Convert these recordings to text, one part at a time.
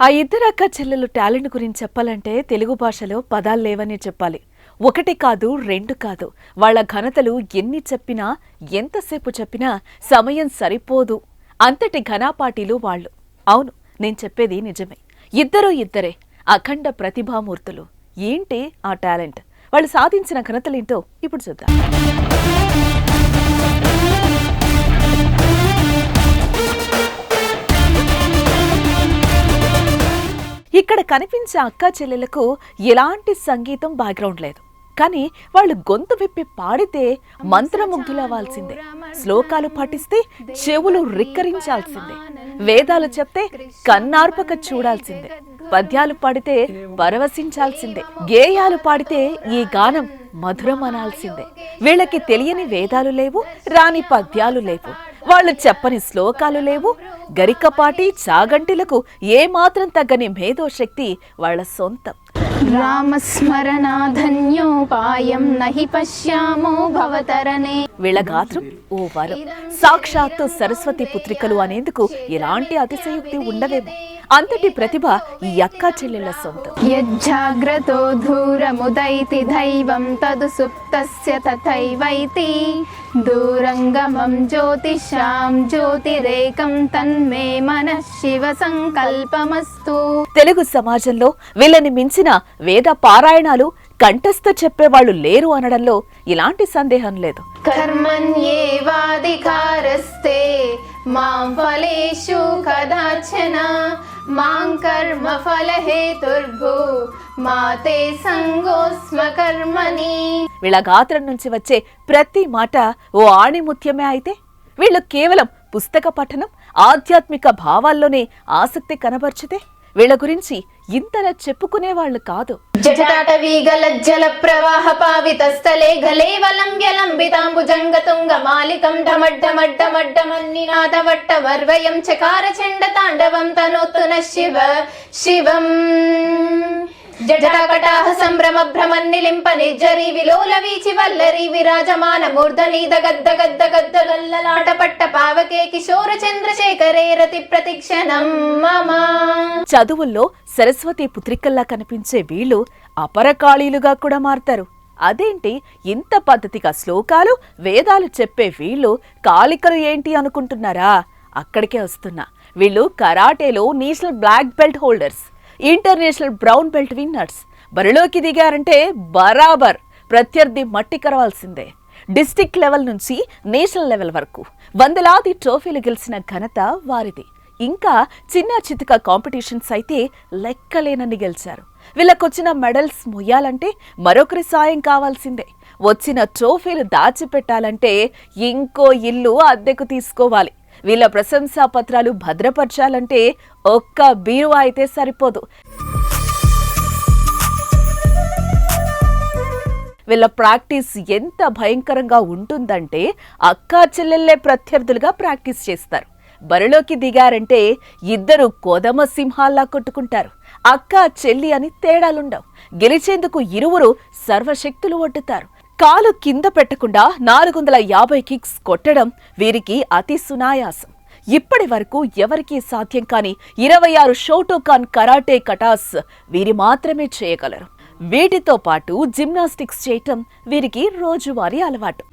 ఆ ఇద్దరు అక్క చెల్లెలు టాలెంట్ గురించి చెప్పాలంటే తెలుగు భాషలో పదాలు లేవనే చెప్పాలి. ఒకటి కాదు రెండు కాదు. వాళ్ళ ఘనతలు ఎన్ని చెప్పినా ఎంతసేపు చెప్పినా సమయం సరిపోదు. అంతటి ఘనాపాటీలు వాళ్ళు. అవును నేను చెప్పేది నిజమే. ఇద్దరూ ఇద్దరే అఖండ ప్రతిభామూర్తులు. ఏంటి ఆ టాలెంట్? వాళ్ళు సాధించిన ఘనతలేంటో ఇప్పుడు చూద్దాం. ఇక్కడ కనిపించే అక్క చెల్లెలకు ఎలాంటి సంగీతం బ్యాక్గ్రౌండ్ లేదు. కానీ వాళ్ళు గొంతు విప్పి పాడితే మంత్రముగ్ధులవ్వాల్సిందే. శ్లోకాలు పాటిస్తే చెవులు రిక్కరించాల్సిందే. వేదాలు చెప్తే కన్నార్పక చూడాల్సిందే. పద్యాలు పాడితే పరవశించాల్సిందే. గేయాలు పాడితే ఈ గానం మధురం అనాల్సిందే వీళ్ళకి తెలియని వేదాలు లేవు రాని పద్యాలు లేవు. వాళ్ళు చెప్పని శ్లోకాలు లేవు గరికపాటి చాగంటిలకు ఏమాత్రం తగ్గని మేధోశక్తి వాళ్ళ సొంతం. రామస్మరణాధన్యోపాయం నహి పశ్యామో భవతరణే. వీళ్ళ గాత్రం ఓ వరం. సాక్షాత్తు సరస్వతి పుత్రికలు అనేందుకు ఎలాంటి అతిశయోక్తి ఉండవేమో. అంతటి ప్రతిభ ఈ అక్క చెల్లెళ్ళ సొంతం. యజ్జాగ్రతో ధూరముదైతి దైవం తదు సుప్తస్య తథైవైతి. దూరంగమం జ్యోతిషాం జ్యోతిరేకం తన్మే మనః శివ సంకల్పమస్తు. తెలుగు సమాజంలో వీళ్ళని మించిన వేద పారాయణాలు కంఠస్థ చెప్పేవాళ్ళు లేరు అనడంలో ఎలాంటి సందేహం లేదు. కర్మణ్యేవాధికారస్తే మాం ఫలేషు కదాచన మాం కర్మ మాతే సంగోస్మ కర్మని వీళ్ళ గాత్రం నుంచి వచ్చే ప్రతి మాట ఓ ఆణిముత్యమే అయితే వీళ్ళు కేవలం పుస్తక పఠనం ఆధ్యాత్మిక భావాల్లోనే ఆసక్తి కనబర్చితే వీళ్ళ గురించి ఇంతలా చెప్పుకునేవాళ్ళు కాదు. జటాటవీగలజ్జల ప్రవాహ పావిత స్థలే గలేవలంబ్య లంబితాంబుజంగ తుంగ మాలికం ఢమడ్డమడ్డమడ్డమన్నినాద వట్ట వర్వయం చకార చండ తాండవం తనోత్తు న శివ. శివం జటాకటాహ సంభ్రమ భ్రమన్నిలింప నిర్జరి విలోల వీచి వల్లరి విరాజమాన మూర్ధనీద గద్ద గద్ద గద్ద గల్లలాట పట్ట పావకే కిశోర చంద్రశేఖరే రతి ప్రతిక్షణం మమ. చదువుల్లో సరస్వతి పుత్రికల్లా కనిపించే వీళ్ళు అపరకాళీలుగా కూడా మారతారు. అదేంటి? ఇంత పద్ధతిగా శ్లోకాలు వేదాలు చెప్పే వీళ్ళు కాలికలు ఏంటి అనుకుంటున్నారా? అక్కడికే వస్తున్నా. వీళ్ళు కరాటేలో national black belt holders international brown belt winners. బరిలోకి దిగారంటే బరాబర్ ప్రత్యర్థి మట్టి కరవాల్సిందే. డిస్టిక్ లెవెల్ నుంచి నేషనల్ లెవెల్ వరకు వందలాది ట్రోఫీలు గెలిచిన ఘనత వారిది. ఇంకా చిన్న చితక కాంపిటీషన్స్ అయితే లెక్కలేనని గెలిచారు. వీళ్ళకొచ్చిన మెడల్స్ మొయ్యాలంటే మరొకరి సాయం కావాల్సిందే. వచ్చిన ట్రోఫీలు దాచిపెట్టాలంటే ఇంకో ఇల్లు అద్దెకు తీసుకోవాలి. వీళ్ళ ప్రశంసా పత్రాలు భద్రపరచాలంటే ఒక్క బీరువా అయితే సరిపోదు. వీళ్ళ ప్రాక్టీస్ ఎంత భయంకరంగా ఉంటుందంటే అక్కా చెల్లెళ్ళే ప్రత్యర్థులుగా ప్రాక్టీస్ చేస్తారు. బరిలోకి దిగారంటే ఇద్దరు కోదమ సింహాల్లా కొట్టుకుంటారు. అక్క చెల్లి అని తేడాలుండవు. గెలిచేందుకు ఇరువురు సర్వశక్తులు ఒడ్డుతారు. కాలు కింద పెట్టకుండా నాలుగు వందల యాభై కిక్స్ కొట్టడం వీరికి అతి సునాయాసం. ఇప్పటి వరకు ఎవరికీ సాధ్యం కాని ఇరవై ఆరు షోటోకాన్ కరాటే కటాస్ వీరి మాత్రమే చేయగలరు. వీటితో పాటు జిమ్నాస్టిక్స్ చేయటం వీరికి రోజువారీ అలవాటు.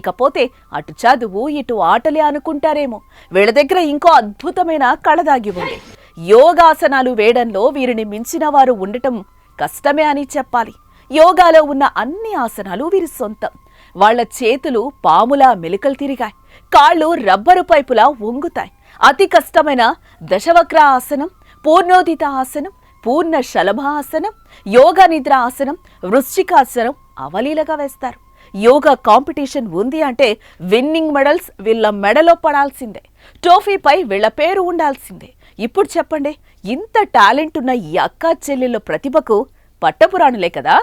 ఇకపోతే అటు చదువు ఇటు ఆటలే అనుకుంటారేమో. వీళ్ళ దగ్గర ఇంకో అద్భుతమైన కళ దాగి ఉంది. యోగాసనాలు వేయడంలో వీరిని మించిన వారు ఉండటం కష్టమే అని చెప్పాలి. యోగాలో ఉన్న అన్ని ఆసనాలు వీరి సొంతం. వాళ్ళ చేతులు పాములా మెలికలు తిరిగాయి. కాళ్ళు రబ్బరు పైపులా వంగుతాయి. అతి కష్టమైన దశవక్ర ఆసనం పూర్ణోదిత ఆసనం పూర్ణ శలభ ఆసనం యోగ నిద్ర ఆసనం వృశ్చికాసనం అవలీలగా వేస్తారు. యోగా కాంపిటీషన్ ఉంది అంటే విన్నింగ్ మెడల్స్ వీళ్ళ మెడలో పడాల్సిందే. ట్రోఫీపై వీళ్ళ పేరు ఉండాల్సిందే. ఇప్పుడు చెప్పండి ఇంత టాలెంట్ ఉన్న ఈ అక్కా చెల్లెళ్ళ ప్రతిభకు పట్టపురాణులే కదా?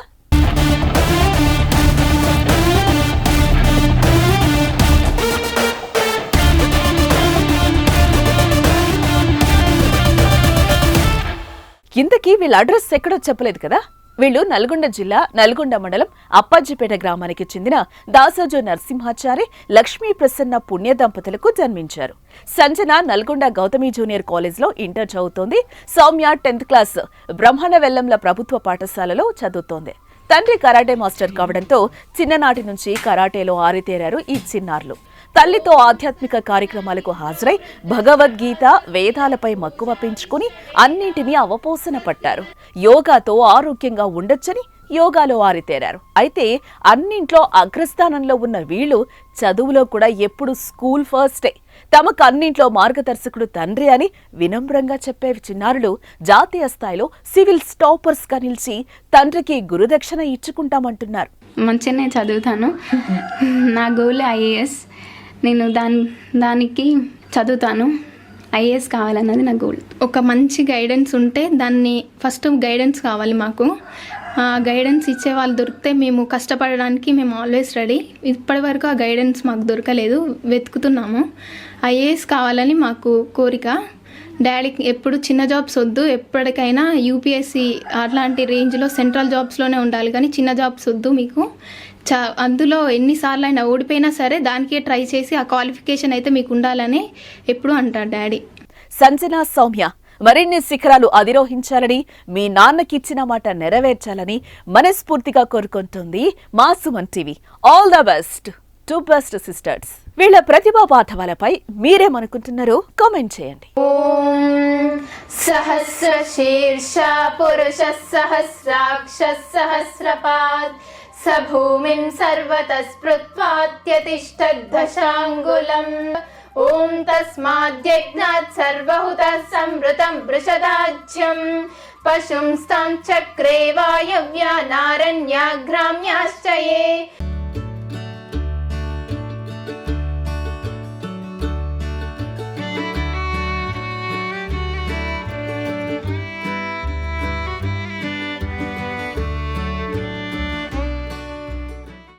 ఇంతకీ వీళ్ళ అడ్రస్ ఎక్కడో చెప్పలేదు కదా? వీళ్ళు నల్గొండ జిల్లా నల్గొండ మండలం అప్పాజిపేట గ్రామానికి చెందిన దాసోజు నరసింహాచారి లక్ష్మీ ప్రసన్న పుణ్య దంపతులకు జన్మించారు. సంజన నల్గొండ గౌతమి జూనియర్ కాలేజ్లో ఇంటర్ చదువుతోంది. సౌమ్య టెన్త్ క్లాస్ బ్రహ్మణ వెల్లంల ప్రభుత్వ పాఠశాలలో చదువుతోంది. తండ్రి కరాటే మాస్టర్ కావడంతో చిన్ననాటి నుంచి కరాటేలో ఆరితేరారు ఈ చిన్నారులు. తల్లితో ఆధ్యాత్మిక కార్యక్రమాలకు హాజరై భగవద్గీత వేదాలపై మక్కువ పెంచుకుని అన్నింటినీ అవపోసన పట్టారు. యోగాతో ఆరోగ్యంగా ఉండొచ్చని యోగాలో ఆరితేరారు. అయితే అన్నింట్లో అగ్రస్థానంలో ఉన్న వీళ్ళు చదువులో కూడా ఎప్పుడు స్కూల్ ఫస్టే. తమకు అన్నింట్లో మార్గదర్శకుడు తండ్రి అని వినమ్రంగా చెప్పే చిన్నారులు జాతీయ స్థాయిలో సివిల్ స్టాపర్స్గా నిలిచి తండ్రికి గురుదక్షిణ ఇచ్చుకుంటామంటున్నారు. మంచిగానే చదువుతాను. నా గోల్ ఐఏఎస్. నేను దాని దానికి చదువుతాను. ఐఏఎస్ కావాలన్నది నా గోల్ ఒక మంచి గైడెన్స్ ఉంటే దాన్ని ఫస్ట్ గైడెన్స్ కావాలి మాకు. ఆ గైడెన్స్ ఇచ్చే వాళ్ళు దొరికితే మేము కష్టపడడానికి మేము ఆల్వేస్ రెడీ ఇప్పటి వరకు ఆ గైడెన్స్ మాకు దొరకలేదు. వెతుకుతున్నాము. ఐఏఎస్ కావాలని మాకు కోరిక. డాడీకి ఎప్పుడు చిన్న జాబ్స్ వద్దు. ఎప్పటికైనా యూపీఎస్సి అట్లాంటి రేంజ్లో సెంట్రల్ జాబ్స్లోనే ఉండాలి. కానీ చిన్న జాబ్స్ వద్దు మీకు. చా అందులో ఎన్నిసార్లు అయినా ఓడిపోయినా సరే దానికే ట్రై చేసి ఆ క్వాలిఫికేషన్ అయితే మీకు ఉండాలని ఎప్పుడు అంటారు డాడీ. సంజన సౌమ్య మరిన్ని శిఖరాలు అధిరోహించాలని మీ నాన్నకిచ్చిన మాట నెరవేర్చాలని మనస్ఫూర్తిగా కోరుకుంటుంది మా Suman TV. All the best to best sisters వీళ్ళ ప్రతిభా పాఠవాలపై మీరేమనుకుంటున్నారో కామెంట్ చేయండి. సహస్ర శీర్ష పురుష సహస్రాక్ష సహస్రపాద్ स भूमिं सर्वतः स्पृत्वात्यतिष्ठद्दशाङ्गुलम् ॐ तस्माद्यज्ञात् सर्वहुतः संवृतं वृषदाज्यम् पशुंस्तां चक्रे वायव्या नारण्याग्राम्याश्च ये